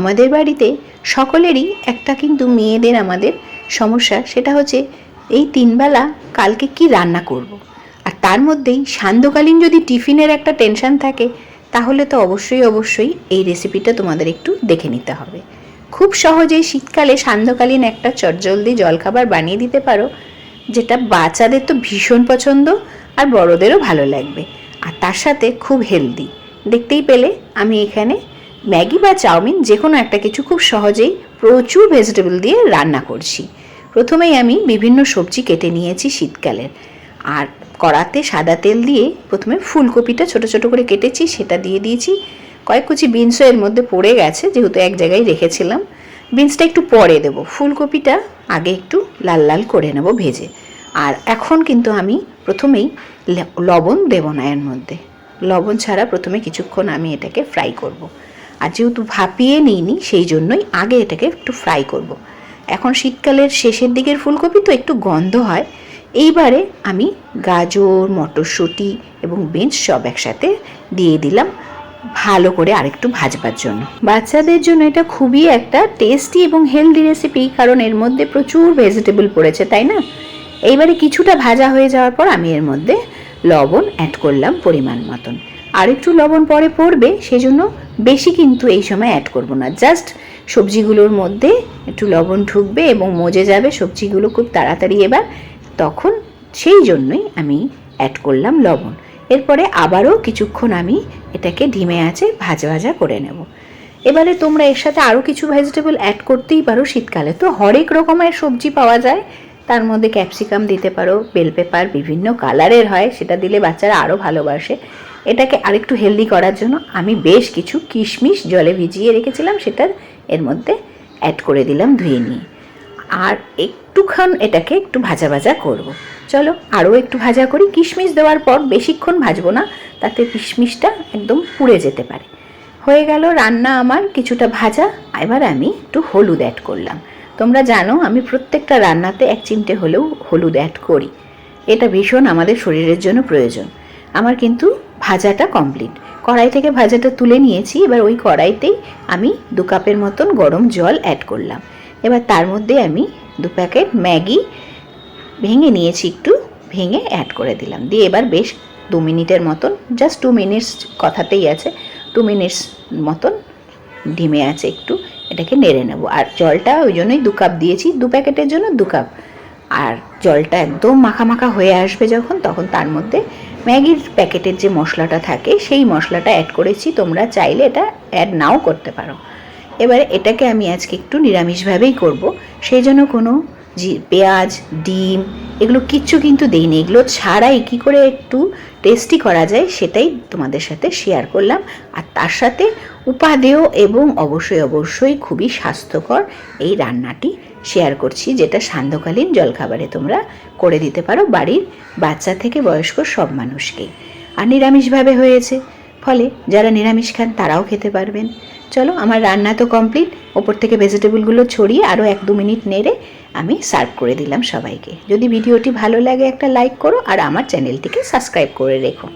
আমাদের বাড়িতে সকলেরই একটা কিন্তু মেয়েদের আমাদের সমস্যা, সেটা হচ্ছে এই তিনবেলা কালকে কি রান্না করব। আর তার মধ্যেই সান্ধ্যকালীন যদি টিফিনের একটা টেনশন থাকে, তাহলে তো অবশ্যই অবশ্যই এই রেসিপিটা তোমাদের একটু দেখে নিতে হবে। খুব সহজেই শীতকালে সান্ধ্যকালীন একটা চটজলদি জলখাবার বানিয়ে দিতে পারো, যেটা বাচ্চাদের তো ভীষণ পছন্দ আর বড়দেরও ভালো লাগবে। আর তার সাথে খুব হেলদি দেখতেই পেলে, আমি এখানে ম্যাগি বা চাউমিন যে কোনো একটা কিছু খুব সহজেই প্রচুর ভেজিটেবল দিয়ে রান্না করছি। প্রথমেই আমি বিভিন্ন সবজি কেটে নিয়েছি শীতকালের আর কড়াতে সাদা তেল দিয়ে প্রথমে ফুলকপিটা ছোট ছোট করে কেটেছি, সেটা দিয়ে দিয়েছি। কয়েক কুচি বিনসও এর মধ্যে পড়ে গেছে, যেহেতু এক জায়গায় রেখেছিলাম। বিনসটা একটু পরে দেব। ফুলকপিটা আগে একটু লাল লাল করে নেব ভেজে। আর এখন কিন্তু আমি প্রথমেই লবণ দেব না এর মধ্যে। লবণ ছাড়া প্রথমে কিছুক্ষণ আমি এটাকে ফ্রাই করব। আর যেহেতু ভাপিয়ে নিইনি, সেই জন্যই আগে এটাকে একটু ফ্রাই করব। এখন শীতকালের শেষের দিকের ফুলকপি তো একটু গন্ধ হয়। এইবারে আমি গাজর, মটরশুঁটি এবং বিনস সব একসাথে দিয়ে দিলাম ভালো করে আরেকটু ভাজবার জন্য। বাচ্চাদের জন্য এটা খুবই একটা টেস্টি এবং হেলদি রেসিপি কারণ এর মধ্যে প্রচুর ভেজিটেবল পড়েছে, তাই না? এইবারে কিছুটা ভাজা হয়ে যাওয়ার পর আমি এর মধ্যে লবণ অ্যাড করলাম পরিমাণ মতন। আর একটু লবণ পরে পড়বে, সেজন্য বেশি কিন্তু এই সময় অ্যাড করব না। জাস্ট সবজিগুলোর মধ্যে একটু লবণ ঢুকবে এবং মজে যাবে সবজিগুলো খুব তাড়াতাড়ি এবার। তখন সেই জন্যই আমি অ্যাড করলাম লবণ। এরপরে আবারও কিছুক্ষণ আমি এটাকে ধিমে আছে ভাজা ভাজা করে নেব। এবারে তোমরা এর সাথে আরও কিছু ভেজিটেবল অ্যাড করতেই পারো। শীতকালে তো হরেক রকমের সবজি পাওয়া যায়। তার মধ্যে ক্যাপসিকাম দিতে পারো বেল পেপার বিভিন্ন কালারের হয়। সেটা দিলে বাচ্চারা আরও ভালোবাসে। এটাকে আরেকটু হেলদি করার জন্য আমি বেশ কিছু কিশমিশ জলে ভিজিয়ে রেখেছিলাম, সেটা এর মধ্যে অ্যাড করে দিলাম ধুয়ে নিয়ে। আর একটুক্ষণ এটাকে একটু ভাজা ভাজা করব। চলো আরও একটু ভাজা করি। কিশমিশ দেওয়ার পর বেশিক্ষণ ভাজবো না, তাতে কিশমিশটা একদম পুড়ে যেতে পারে। হয়ে গেল রান্না আমার কিছুটা ভাজা, এবার আমি একটু হলুদ অ্যাড করলাম। তোমরা জানো আমি প্রত্যেকটা রান্নাতে এক চিমটে হলেও হলুদ অ্যাড করি। এটা ভীষণ আমাদের শরীরের জন্য প্রয়োজন। আমার কিন্তু ভাজাটা কমপ্লিট কড়াই থেকে ভাজাটা তুলে নিয়েছি, এবার ওই কড়াইতেই আমি দু কাপের মতন গরম জল অ্যাড করলাম। এবার তার মধ্যে আমি দু প্যাকেট ম্যাগি ভেঙে নিয়েছি একটু, ভেঙে অ্যাড করে দিলাম। দিয়ে এবার বেশ দু মিনিটের মতন জাস্ট টু মিনিটস কথাতেই আছে টু মিনিটস মতন ডিমে আছে একটু, এটাকে নেড়ে নেব। আর জলটা ওই জন্যই দু কাপ দিয়েছি, দু প্যাকেটের জন্য দু কাপ আর জলটা একদম মাখা মাখা হয়ে আসবে যখন, তখন তার মধ্যে ম্যাগির প্যাকেটের যে মশলাটা থাকে, সেই মশলাটা অ্যাড করেছি। তোমরা চাইলে এটা অ্যাড নাও করতে পারো। এবারে এটাকে আমি আজকে একটু নিরামিষভাবেই করব। সেই জন্য কোনো পেঁয়াজ, ডিম, এগুলো কিচ্ছু কিন্তু দেইনি। এগুলো ছাড়াই কী করে একটু টেস্টি করা যায়, সেটাই তোমাদের সাথে শেয়ার করলাম। আর তার সাথে উপাদেয় এবং অবশ্যই অবশ্যই খুবই স্বাস্থ্যকর এই রান্নাটি শেয়ার করছি, যেটা সান্ধ্যকালীন জলখাবারে তোমরা করে দিতে পারো বাড়ির বাচ্চা থেকে বয়স্ক সব মানুষকেই আর নিরামিষভাবে হয়েছে। ফলে যারা নিরামিষ খান তারাও খেতে পারবেন। চলো, আমার রান্না তো কমপ্লিট ওপর থেকে ভেজিটেবলগুলো ছড়িয়ে আরও এক দু মিনিট নেড়ে আমি সার্ভ করে দিলাম সবাইকে। যদি ভিডিওটি ভালো লাগে একটা লাইক করো আর আমার চ্যানেলটিকে সাবস্ক্রাইব করে রেখো।